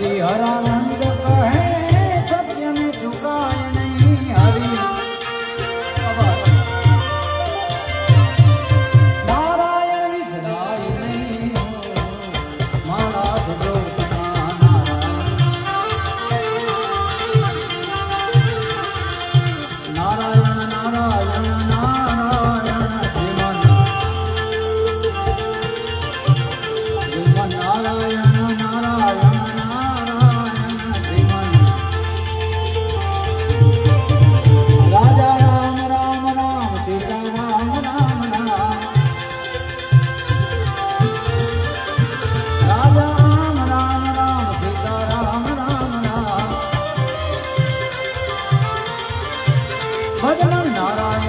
હરિહરાનંદ કહે, સત્યને ચુકાય નહીં હરિ. નારાયણ વિસરાય નહીં મારા ભગવતના નારાયણ નારાયણ નારાયણ નારાયણ. भजन नारायण